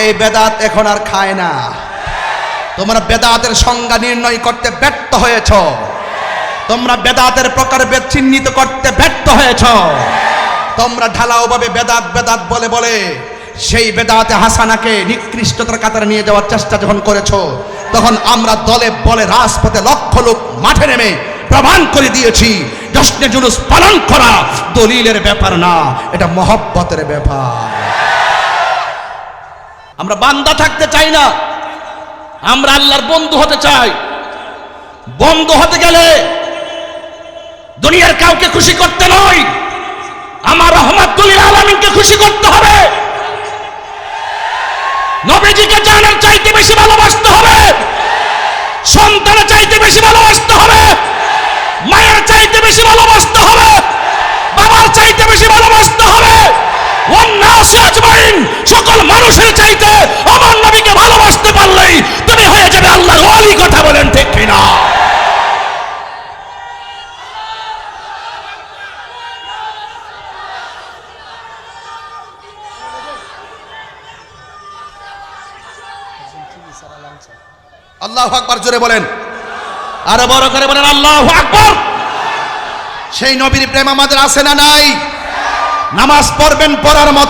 এই বেদাত এখন আর খায় না। তোমরা বেদাতের সংজ্ঞা নির্ণয় করতে ব্যর্থ হয়েছ। তোমরা বেদাতের প্রকার ভেদ চিহ্নিত করতে ব্যর্থ হয়েছ। তোমরা ঢালাওভাবে বেদাত বেদাত বলে বলে, সেই বেদাতে হাসানাকে নিকৃষ্টতার কাতারে নিয়ে যাওয়ার চেষ্টা যখন করেছ, তখন আমরা দলে বলে রাজপথে লক্ষ লোক মাঠে নেমে প্রমাণ করে দিয়েছি জশ্নে জুলুস পালন করা দলিলের ব্যাপার না, এটা মহব্বতের ব্যাপার। আমরা বান্দা থাকতে চাই না। আমরা আল্লাহর বন্ধু হতে চাই। বন্ধু হতে গেলে দুনিয়ার কাউকে খুশি করতে নয়। আমার রহমাতুল্লিল আলমিনকে খুশি করতে হবে। নবীজিকে জানার চাইতে বেশি ভালোবাসতে আল্লাহ আকবার জোরে বলেন। আরও বড় করে বলেন, আল্লাহ আকবর! সেই নবীর প্রেম আমাদের আছে না নাই? নামাজ পড়বেন, পড়ার মতো